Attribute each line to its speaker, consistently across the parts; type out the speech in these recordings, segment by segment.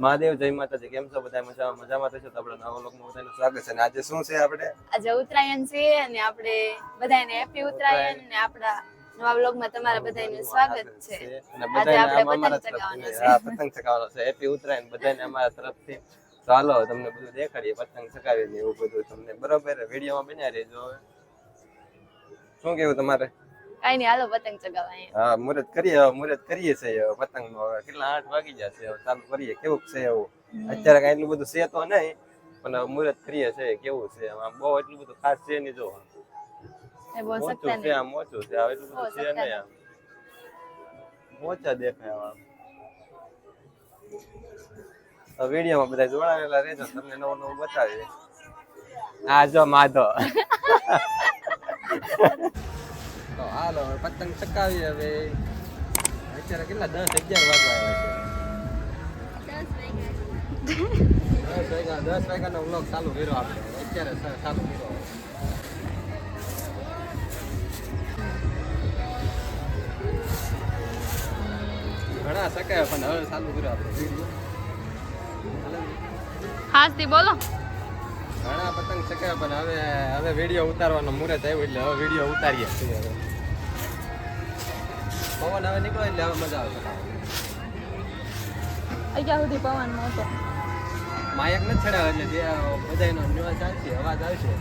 Speaker 1: મહાદેવ જય માતાજી કેમ છો બધા? મજામાં? મજામાં થશો તો આપણે નવા લોકમાં બધાનું સ્વાગત છે. અને આજે શું છે આપણે?
Speaker 2: આજે ઉત્તરાયણ છે અને આપણે બધાને હેપી ઉત્તરાયણ ને આપણા નવા વ્લોગમાં તમારા બધાનું સ્વાગત છે.
Speaker 1: અને બધાને અમારા તરફથી
Speaker 2: ચગાવવાનો
Speaker 1: હા પતંગ ચગાવવાનો છે. હેપી ઉત્તરાયણ. બધાને અમારા તરફથી. તો તમને બધું દેખાડીએ પતંગ ચગાવીને એવું બધું તમને. બરોબર વિડીયોમાં બન્યા રહેજો શું કેવું તમારે?
Speaker 2: કઈ નહીં હાલો પતંગ ચગાવવા
Speaker 1: હા મુરત કરીએ હવે મુહૂર્ત કરીએ છે પતંગ નો કેટલા આઠ વાગી જશે ચાલુ કરીએ. કેવું છે એવું અત્યારે કઈ એટલું બધું છે તો નહીં પણ મુરત કરીએ છે કેવું છે? આમ બહુ એટલું બધું ખાસ છે નહીં જો. છે આમ ઓછું છે હવે એટલું બધું છે નહીં આમ. ઓછા દેખાય આમ. વિડીયોમાં બધા જોડાયેલા રહેજો તમને નવું નવું બતાવીએ. આ જો માધો તો હાલો હવે પતંગ ચકાવી હવે. અત્યારે કેટલા? દસ અગિયાર વાગવા આવે છે. દસ વાગ્યા. દસ વાગ્યાનો વ્લોગ ચાલુ કર્યો આપણે. અત્યારે ચાલુ કર્યો ઘણા શકાય પણ હવે ચાલુ કર્યો આપણે
Speaker 2: બોલો.
Speaker 1: ઘણા પતંગ ચકાય પણ હવે હવે વીડિયો ઉતારવાનો મુહૂર્ત આવ્યો એટલે હવે વીડિયો ઉતારીએ છીએ હવે. પવન હવે નીકળો એટલે હવે મજા આવશે
Speaker 2: અહીંયા સુધી પવન નહોતો.
Speaker 1: માયક નથી ચડાવે એટલે જે બધાનો ન્યુઝ આવશે અવાજ આવશે.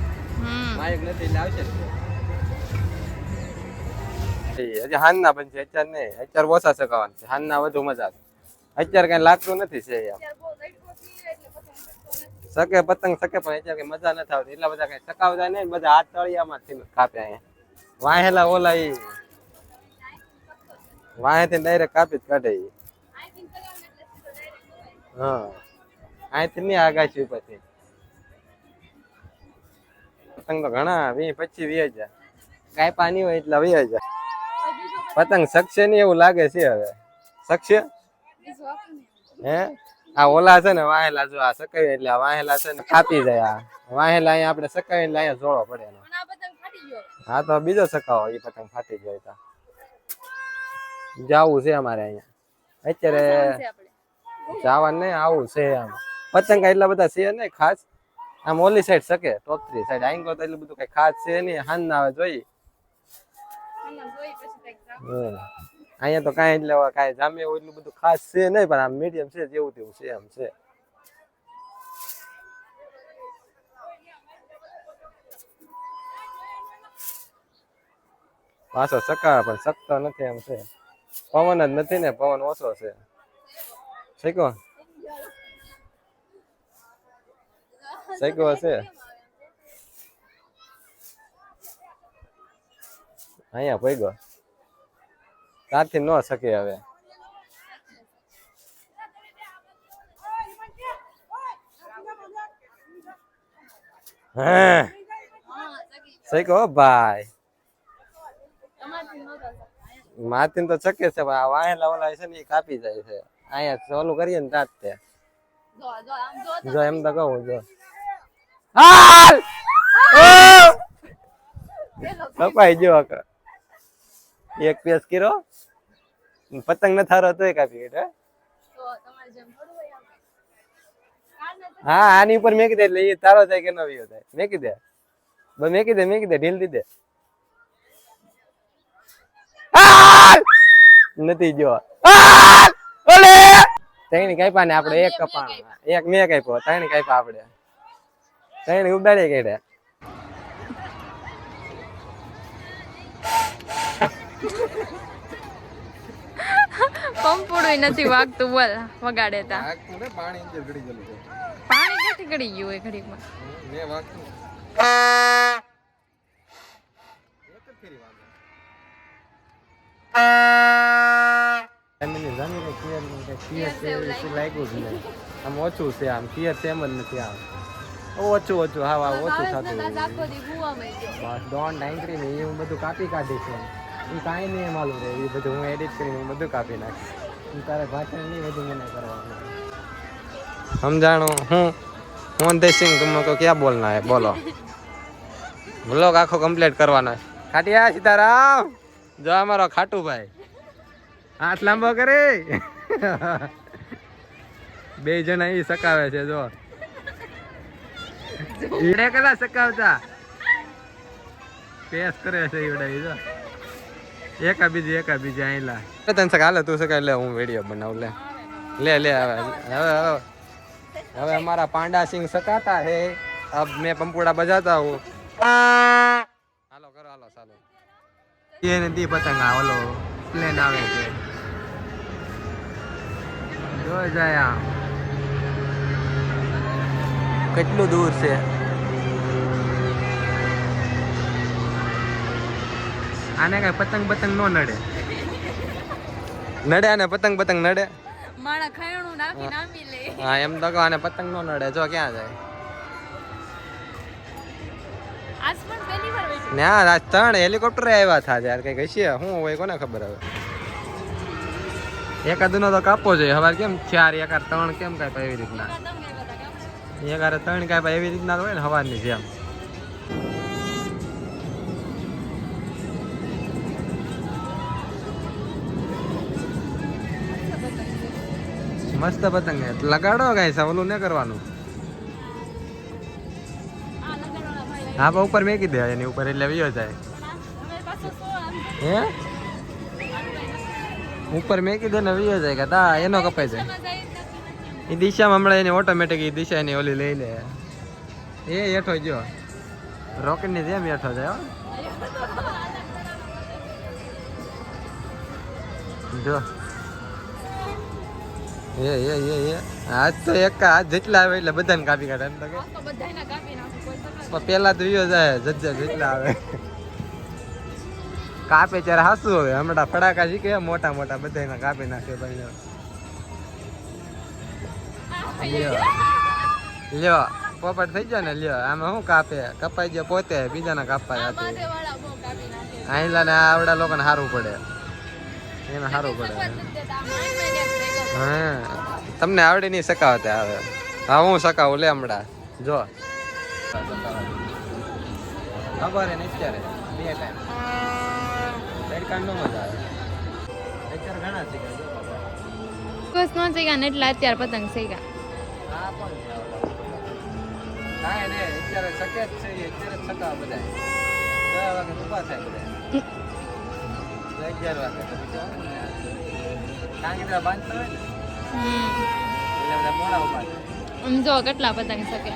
Speaker 1: માયક નથી એટલે આવશે જ હજી હાનના બનશે અત્યારે નહીં અત્યારે ઓછા સકાવાના છે હાનના વધુ મજા આવે. અત્યારે કઈ લાગતું નથી છે યાર પતંગ સકે પણ અત્યારે કઈ મજા નથી આવતી. એટલા બધા કઈ સકાવતા નહીં બધા હાથ તળિયામાં કાપે અહીંયા. વાહેલા ઓલા ઈ વાહેથી ડાયરેક્ટ કાપી જ કાઢે એ હા. અહીંથી નહીં આગાશી ઉપરથી. પતંગ તો ઘણા વી પચીસ વીસ હજાર. કાંઈ પાણી હોય એટલે વીસ હજાર. પતંગ શકશે નહીં એવું લાગે છે હવે. શકશે? હે? આ ઓલા છે ને વાહેલા જો આ સકાવી એટલે વાહેલા છે ને કાપી જાય આ. વાહેલા અહીંયા આપણે સકાવી એટલે અહીંયા જોડો પડે હા તો બીજો સકાવો એ પતંગ ફાટી જાય તો. જાવું છે અમારે અહીંયા. અત્યારે જવાનું નહીં આવું છે આમ. પતંગ એટલા બધા છે નહીં ખાસ. આમ ઓલી સાઈડ શકે ટોપ થ્રી સાઈડ આંગો તો એટલું બધું કઈ ખાસ છે નહીં. હાન ના આવે જોઈ. અહીંયા તો કાંઈ એટલે કાંઈ જામે એવું એટલું બધું ખાસ છે નહીં પણ આમ મીડિયમ છે જેવું તેવું છે એમ છે. પાછો સકા પણ શકતો નથી એમ છે. પવન જ નથી ને, પવન ઓછો છે. શીખો શીખો છે? અહીંયા પૈગો ત્યાંથી ન શકે હવે. શીખો ભાઈ? માથીન તો ચકે છે આ વાહેલા ઓલા છે ને એ કાપી જાય છે. અહીંયા સોલું કરીએ ને તાત તે જો એમ તો કહું જો. હાલ! કપાઈ જો એક પેસ કર્યો. પતંગ ન થારો તોય કાપી ગયો હા? આની ઉપર મેકી દે એટલે એ તારો થાય કે ન થાય. મેકી દે. મેં મેકી દે મેકી દે ઢીલ દી. નથી જો ઓલે! ત્રણ કાપ્યા ને આપણે એક કપા એક મેં કાપ્યો ત્રણ કાપ્યા આપણે. ત્રણ ઉડાડી કાઢ્યા.
Speaker 2: પંપુડું નથી વાગતું બોલ વગાડે તા.
Speaker 1: પાણી
Speaker 2: ક્યાંથી ગળી ગયું હોય ઘડીકમાં?
Speaker 1: મેં વાગતું. એક જ ફેરી વાગે. ખીર સેવ લાગ્યું જ નહીં આમ ઓછું છે આમ ખીર સેમ જ નથી આમ. ઓછું ઓછું હા હા ઓછું થતું બસ ડોન ડાઈન્ટ્રી ને એ હું બધું કાપી કાઢી છે હું કાંઈ નહીં માલુમ રહે. એ બધું હું એડિટ કરીને હું બધું કાપી નાખીશ. હું તારે ભાષણ નહીં બધું મને કરવાનું. સમજાણો? હું? હું દેસિંગ તમે તો ક્યાં બોલના હે? બોલો. બ્લોગ આખો કમ્પ્લીટ કરવાનો ખાટિયા સીતારામ. જો અમારો ખાટું ભાઈ હાથ લાંબો કરે. બે જણા ઈ સકાવે છે, જો. ઈડે કદા સકાવતા? પેસ કરે છે ઈડે જો. એકા બીજી એકા બીજી આયલા લા. તને સકા, હાલે તું સકા લે હું વીડિયો બનાવ, લે. લે લે, હવે હવે હવે. અમારા પાંડા સિંહ સકાતા હે. અબ મેં પંપુડા બજાતા હું. હાલો, કરો, હાલો, ચાલો. એને દી પતંગ, આ પ્લેન આવે છે. જો જાય આ. કેટલું દૂર છે? આને કઈ પતંગ પતંગ નો નડે. નડે આને પતંગ પતંગ નડે?
Speaker 2: માણા ખાયણું નાખી નામી લે.
Speaker 1: હા એમ તો કહો આને પતંગ નો નડે. જો ક્યાં જાય?
Speaker 2: આજ પણ પહેલી વાર બેઠી
Speaker 1: ને આજ ત્રણ હેલિકોપ્ટર આવ્યા થા યાર કઈ હશે. શું હોય કોને ખબર હવે? એકાદનો તો કાપવો જોઈએ. હવે કેમ? ચાર એકાર ત્રણ કેમ કાંઈ એવી રીતના? એકારે ત્રણ કાંઈ એવી રીતના હોય ને હવાની જેમ. મસ્ત પતંગ. લગાડો કઈ સવલું ને કરવાનું. હા ઉપર મેકી દે એની ઉપર એટલે વિયો જાય. હે? ઉપર મેકી દે ને વિયો જાય કે તા એનો કપાઈ જાય. એ દિશામાં હમણાં એની ઓટોમેટિક એ દિશા એની ઓલી લઈ લે. એ હેઠો જો. રોકેટની જેમ હેઠો જાય હો. જો. એ એ એ એ. આજ તો એક હાથ જેટલા આવે એટલે બધાને કાપી કાઢે એમ તો કે. પેલા તો વિયો જાય જજ્જા જેટલા આવે. કાપે ત્યારે હાસુ હવે. હમણાં ફડાકા શીખે મોટા મોટા બધા કાપી નાખે ભાઈ લ્યો. પોપટ થઈ ગયો ને લ્યો. આમાં શું કાપે? કપાઈ ગયો પોતે બીજાના કાપવા અહીંલા ને આવડા લોકોને સારું પડે. એને સારું પડે. હા. તમને આવડી નહીં સકાવતે આવે હા હું સકાવું લે હમણાં. જો. ખબર ને અત્યારે? બે ટાઈમ નો મજા આવે. અત્યારે ઘણા
Speaker 2: નો એટલે અત્યારે પતંગ શીખ્યા
Speaker 1: હા પણ છે. કાંઈ નહીં, અત્યારે શકે જ છે અત્યારે બધા દસ વાગે ઊભા થાય બધા અગિયાર વાગે તો શું બાંધતા હોય ને એટલે બધા મોડા ઊભા થાય.
Speaker 2: આમ જો કેટલા પતંગ શકે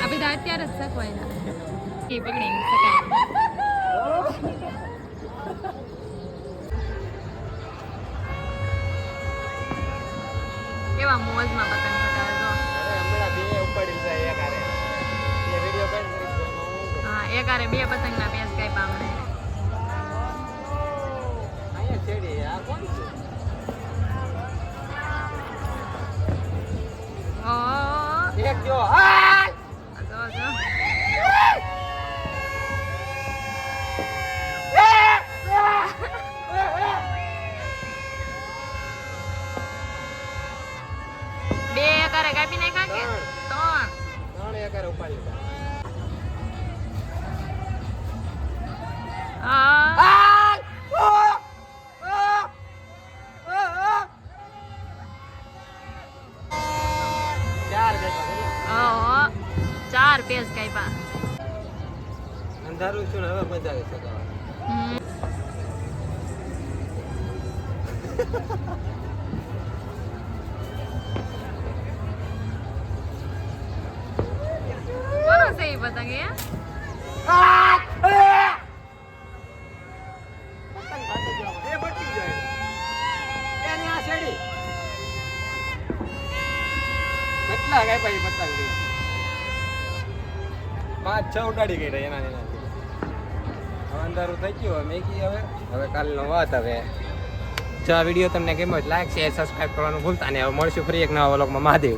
Speaker 2: આ બધા અત્યારે જ શકવાયના એ પકડીને શકાય કેવા મોજમાં પતંગ ચગાવે
Speaker 1: અરે હમણાં બે ઉપાડી જાય એકારે એ વીડિયો કરી હું કરું.
Speaker 2: હા એકારે બે પતંગના પેસ કાપ્યા અમને
Speaker 1: અહીંયા છેડી, આ કોણ છે? મજા આવી સગાવાની.
Speaker 2: કોનો છે ઈ પતંગ એ.
Speaker 1: એની? પાંચ છ ઉડાડી ગઈ રહી એના. હવે અંધારું થઈ ગયું હવે મેગી હવે. હવે કાલનો વાત હવે. જો આ વીડિયો તમને ગમ્યો લાઈક શેર સબસ્ક્રાઈબ કરવાનું ભૂલતા નહીં. હવે મળશું ફરી એક નવા વ્લોગમાં મહાદેવ.